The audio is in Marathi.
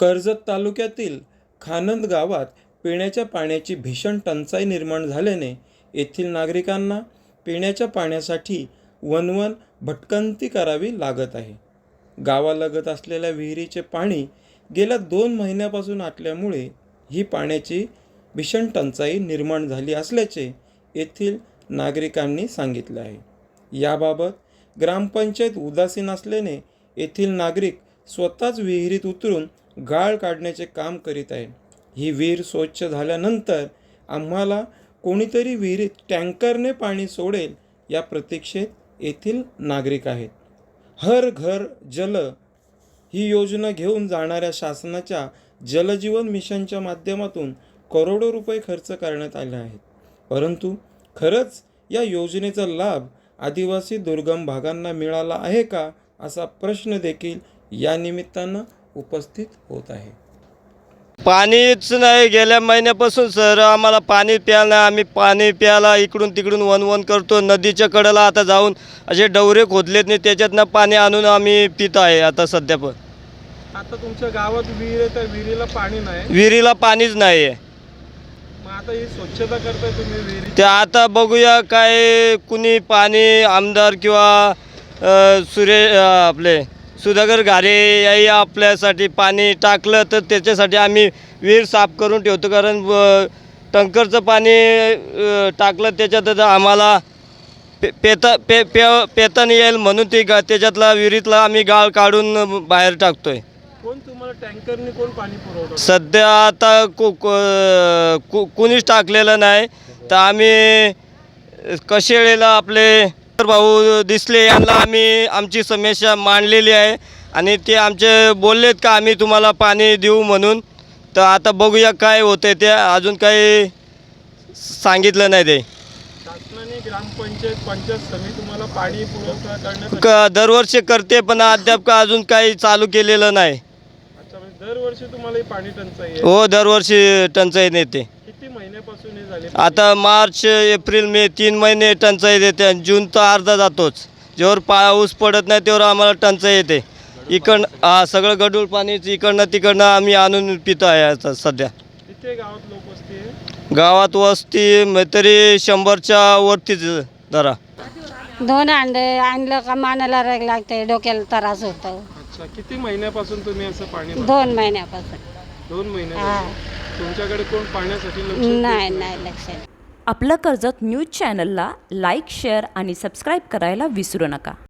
कर्जत तालुक्यातील खानंद गावात पिण्याच्या पाण्याची भीषण टंचाई निर्माण झाल्याने येथील नागरिकांना पिण्याच्या पाण्यासाठी वनवन भटकंती करावी लागत आहे. गावालगत असलेल्या विहिरीचे पाणी गेल्या दोन महिन्यापासून आटल्यामुळे ही पाण्याची भीषण टंचाई निर्माण झाली असल्याचे येथील नागरिकांनी सांगितले आहे. याबाबत ग्रामपंचायत उदासीन असल्याने येथील नागरिक स्वतःच विहिरीत उतरून गाळ काढण्याचे काम करीत आहे. ही विहीर स्वच्छ झाल्यानंतर आम्हाला कोणीतरी विहिरीत टँकरने पाणी सोडेल या प्रतीक्षेत येथील नागरिक आहेत. हर घर जल ही योजना घेऊन जाणाऱ्या शासनाच्या जलजीवन मिशनच्या माध्यमातून करोडो रुपये खर्च करण्यात आले आहेत. परंतु खरंच या योजनेचा लाभ आदिवासी दुर्गम भागांना मिळाला आहे का असा प्रश्न देखील या निमित्तानं उपस्थित होत आहे. पाणीच नाही. गेल्या महिन्यापासून सर आम्हाला पाणी प्यायला नाही. आम्ही पाणी प्यायला इकडून तिकडून वन वन करतो. नदीच्या कडेला आता जाऊन असे डवरे खोदलेत नाही त्याच्यातनं पाणी आणून आम्ही पित आहे आता सध्या पण. आता तुमच्या गावात विहीर आहे तर विहिरीला पाणी नाही. विहिरीला पाणीच नाही आहे मग आता ही स्वच्छता करताय तुम्ही विहिरी? ते आता बघूया काय कुणी पाणी आमदार किंवा अ, सुरे अ, आपले सुधाकर घारे याही आपल्यासाठी पाणी टाकलं तर त्याच्यासाठी आम्ही विहीर साफ करून ठेवतो. कारण टंकरचं पाणी टाकलं त्याच्यात आम्हाला पे पेता पे पे पेता नाही येईल म्हणून ती गा त्याच्यातला विहिरीतला आम्ही गाळ काढून बाहेर टाकतोय. कोण तुम्हाला टँकरने कोण पाणी पुरवठा सध्या आता कु कु- कु- कुणीच टाकलेलं नाही. तर आम्ही कशेळेला आपले भाऊ दिसले यांना आम्ही आमची समस्या मांडलेली आहे. आणि ते आमचे बोललेत का आम्ही तुम्हाला पाणी देऊ म्हणून. तर आता बघूया काय होते ते. अजून काही सांगितलं नाही ते. शासनाने ग्रामपंचायत पंचायत समिती तुम्हाला पाणी पुरवठा करण्यासाठी क दरवर्षी करते पण अद्याप का अजून काही चालू केलेलं नाही. अच्छा म्हणजे दरवर्षी तुम्हाला ही पाणी टंचाई आहे. हो दरवर्षी टंचाई नेते किती महिन्यापासून हे झाले आता मार्च एप्रिल मे तीन महिने टंचाई देते आणि जून तर अर्धा जातोच. जेव्हा पाऊस पडत नाही तेव्हा आम्हाला टंचाई येते. इकडं हा सगळं गडूळ पाणीच इकडनं तिकडनं आम्ही आणून पितो आहे आता सध्या. गावात लोक वस्ती आहे? गावात वस्ती म- तरी शंभरच्या वरतीच जरा. दोन अंडे आणलं का मानाला राग लागते डोक्याला त्रास होतो. अच्छा किती महिन्यापासून तुम्ही असं पाणी? दोन महिन्यापासून. दोन महिने तुमच्याकडे कोण पाण्यासाठी लक्ष देत नाही. नाही लक्ष आपलं कर्जत न्यूज चॅनलला लाईक शेअर आणि सबस्क्राईब करायला विसरू नका.